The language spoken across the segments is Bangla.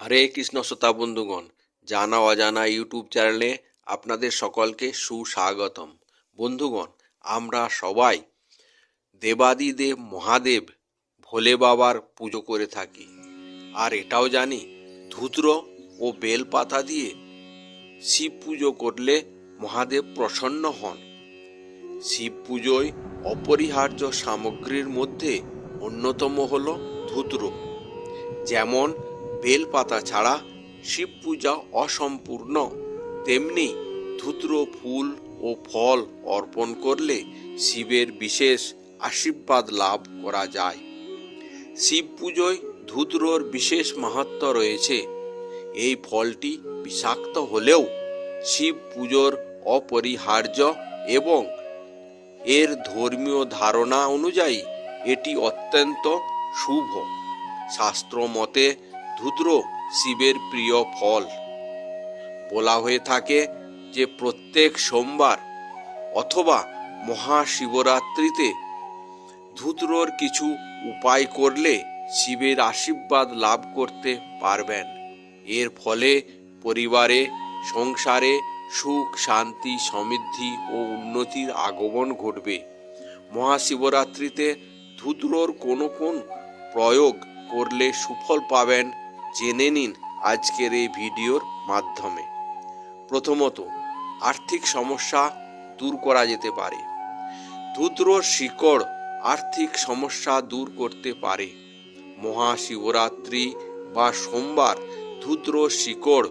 হরে কৃষ্ণ শ্রোতা বন্ধুগণ, জানা অজানা ইউটিউব চ্যানেলে আপনাদের সকলকে সুস্বাগতম। বন্ধুগণ, আমরা সবাই দেবাদিদেব মহাদেব ভোলে বাবার পুজো করে থাকি। আর এটাও জানি, ধুত্র ও বেলপাতা দিয়ে শিব পুজো করলে মহাদেব প্রসন্ন হন। শিব পুজোয় অপরিহার্য সামগ্রীর মধ্যে অন্যতম হল ধুত্র। যেমন বেলপাতা ছাড়া শিব পূজা অসম্পূর্ণ। তেমনি ধুত্র, ফুল ও ফল অর্পণ করলে শিবের বিশেষ আশীর্বাদ লাভ করা যায়। শিব পুজোয় ধুত্রর বিশেষ মাহাত্ম রয়েছে। এই ফলটি বিষাক্ত হলেও শিব পুজোর অপরিহার্য এবং এর ধর্মীয় ধারণা অনুযায়ী এটি অত্যন্ত শুভ। শাস্ত্র মতে ধুদ্র শিবের প্রিয় ফল। বলা হয়ে থাকে যে প্রত্যেক সোমবার অথবা মহাশিবরাত্রিতে ধুত্রর কিছু উপায় করলে শিবের আশীর্বাদ লাভ করতে পারবেন। এর ফলে পরিবারে, সংসারে সুখ, শান্তি, সমৃদ্ধি ও উন্নতির আগমন ঘটবে। মহাশিবরাত্রিতে ধুত্রর কোন কোন প্রয়োগ করলে সুফল পাবেন জেনে নিন আজকের এই ভিডিওর মাধ্যমে। প্রথমত, আর্থিক সমস্যা দূর করা যেতে পারে। ধুদ্রর শিকড় আর্থিক সমস্যা দূর করতে পারে। মহাশিবরাত্রি বা সোমবার ধুদ্র শিকড়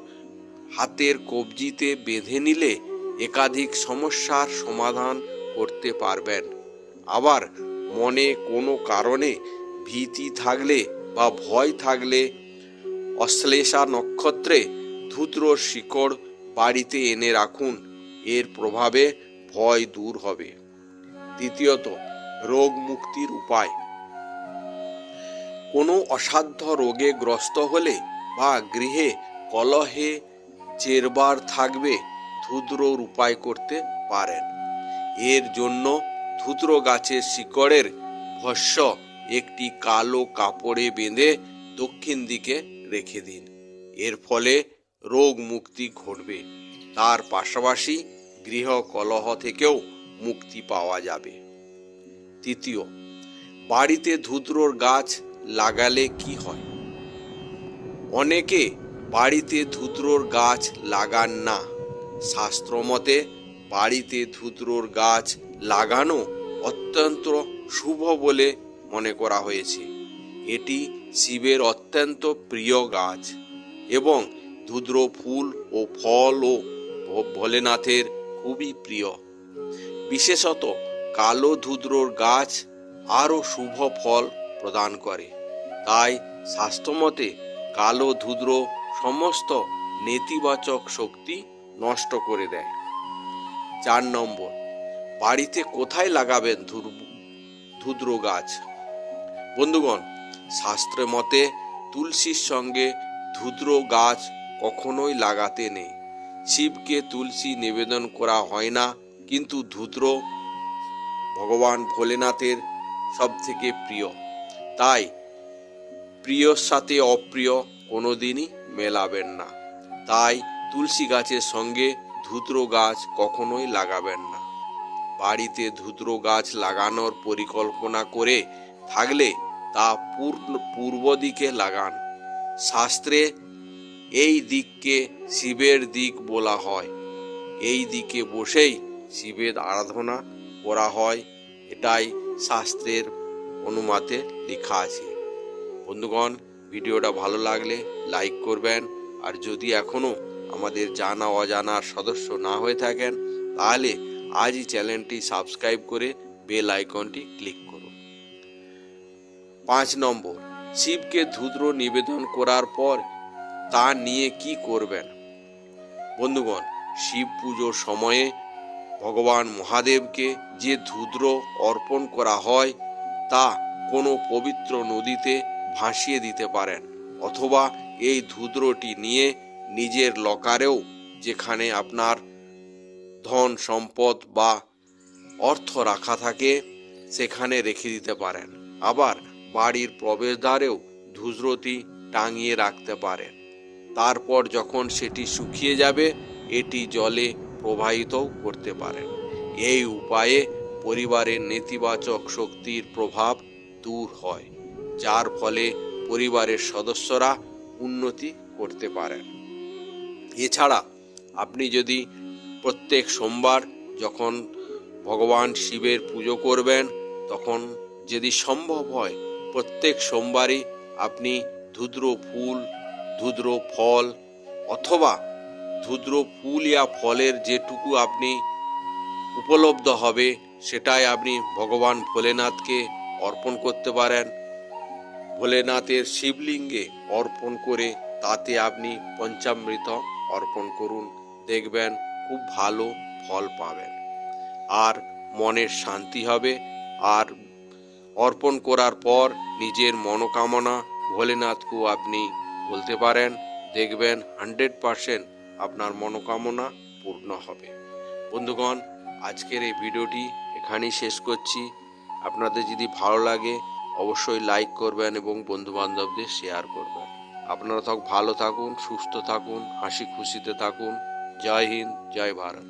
হাতের কবজিতে বেঁধে নিলে একাধিক সমস্যার সমাধান করতে পারবেন। আবার মনে কোনো কারণে ভীতি থাকলে বা ভয় থাকলে অশ্লেষা নক্ষত্রে ধুত্র শিকড় বাড়িতে এনে রাখুন। এর প্রভাবে ভয় দূর হবে। দ্বিতীয়ত, রোগ মুক্তির উপায়। কোনো অসাধ্য রোগে গ্রস্ত হলে বা গৃহে কলহে চেরবার থাকবে ধুদ্রর উপায় করতে পারেন। এর জন্য ধুদ্র গাছের শিকড়ের ভস্য একটি কালো কাপড়ে বেঁধে দক্ষিণ দিকে রেখে দিন। এর ফলে রোগ মুক্তি ঘটবে। তার পাশাপাশি গৃহ কলহ থেকেও মুক্তি পাওয়া যাবে। তৃতীয়, বাড়িতে ধুদ্রর গাছ লাগালে কি হয়? অনেকে বাড়িতে ধুদ্রর গাছ লাগান না। শাস্ত্রমতে বাড়িতে ধুদ্রর গাছ লাগানো অত্যন্ত শুভ বলে মনে করা হয়েছে। এটি শিবের অত্যন্ত প্রিয় গাছ এবং ধুদ্র ফুল ও ফল ও ভোলেনাথের খুবই প্রিয়। বিশেষত কালো ধুদ্রর গাছ আরও শুভ ফল প্রদান করে। তাই স্বাস্থ্যমতে কালো ধুদ্র সমস্ত নেতিবাচক শক্তি নষ্ট করে দেয়। চার নম্বর, বাড়িতে কোথায় লাগাবেন ধুদ্র গাছ বন্ধুগণ শাস্ত্রে মতে, তুলসীর সঙ্গে ধুদ্র গাছ কখনোই লাগাতে নেই। শিবকে তুলসী নিবেদন করা হয় না, কিন্তু ধুদ্র ভগবান ভোলেনাথের সব থেকে প্রিয়। তাই প্রিয়র সাথে অপ্রিয় কোনোদিনই মেলাবেন না। তাই তুলসী গাছের সঙ্গে ধুদ্র গাছ কখনোই লাগাবেন না। বাড়িতে ধুদ্র গাছ লাগানোর পরিকল্পনা করে থাকলে তা পূর্ণ পূর্ব দিকে লাগান। শাস্ত্রে এই দিককে শিবের দিক বলা হয়। এই দিকে বসেই শিবের আরাধনা করা হয়। এটাই শাস্ত্রের অনুমাতে লেখা আছে। বন্ধুগণ, ভিডিওটা ভালো লাগলে লাইক করবেন। আর যদি এখনও আমাদের জানা অজানার সদস্য না হয়ে থাকেন, তাহলে আজই চ্যানেলটি সাবস্ক্রাইব করে বেল আইকনটি ক্লিক পাঁচ নম্বর, শিবকে ধুদ্র নিবেদন করার পর তা নিয়ে কি করবেন? বন্ধুগণ, শিব পুজোর সময়ে ভগবান মহাদেবকে যে ধুদ্র অর্পণ করা হয়, তা কোনো পবিত্র নদীতে ভাসিয়ে দিতে পারেন, অথবা এই ধুদ্রটি নিয়ে নিজের লকারেও যেখানে আপনার ধন, সম্পদ বা অর্থ রাখা থাকে, সেখানে রেখে দিতে পারেন। আবার বাড়ির প্রবেশদ্বারেও ধুজরতি টাঙিয়ে রাখতে পারেন তারপর যখন সেটি শুকিয়ে যাবে, এটি জলে প্রবাহিতও করতে পারেন এই উপায়ে পরিবারের নেতিবাচক শক্তির প্রভাব দূর হয়, যার ফলে পরিবারের সদস্যরা উন্নতি করতে পারেন এছাড়া আপনি যদি প্রত্যেক সোমবার যখন ভগবান শিবের পুজো করবেন, তখন যদি সম্ভব হয় প্রত্যেক সোমবারই আপনি ধুদ্র ফুল, ধুদ্র ফল অথবা ধুদ্র ফুল ইয়া ফলের যেটুকু আপনি উপলব্ধ হবে, সেটাই আপনি ভগবান ভোলেনাথকে অর্পণ করতে পারেন। ভোলেনাথের শিবলিঙ্গে অর্পণ করে তাতে আপনি পঞ্চামৃত অর্পণ করুন। দেখবেন খুব ভালো ফল পাবেন। আর মনের শান্তি হবে, আর অর্পণ করার পর নিজের মনোকামনা ভোলেনাথকেও আপনি বলতে পারেন, দেখবেন হান্ড্রেড পারসেন্ট আপনার মনোকামনা পূর্ণ হবে। বন্ধুগণ, আজকের এই ভিডিওটি এখানেই শেষ করছি। আপনাদের যদি ভালো লাগে, অবশ্যই লাইক করবেন এবং বন্ধু বান্ধবদের শেয়ার করবেন। আপনারা তখন ভালো থাকুন, সুস্থ থাকুন হাসি খুশিতে থাকুন। জয় হিন্দ, জয় ভারত।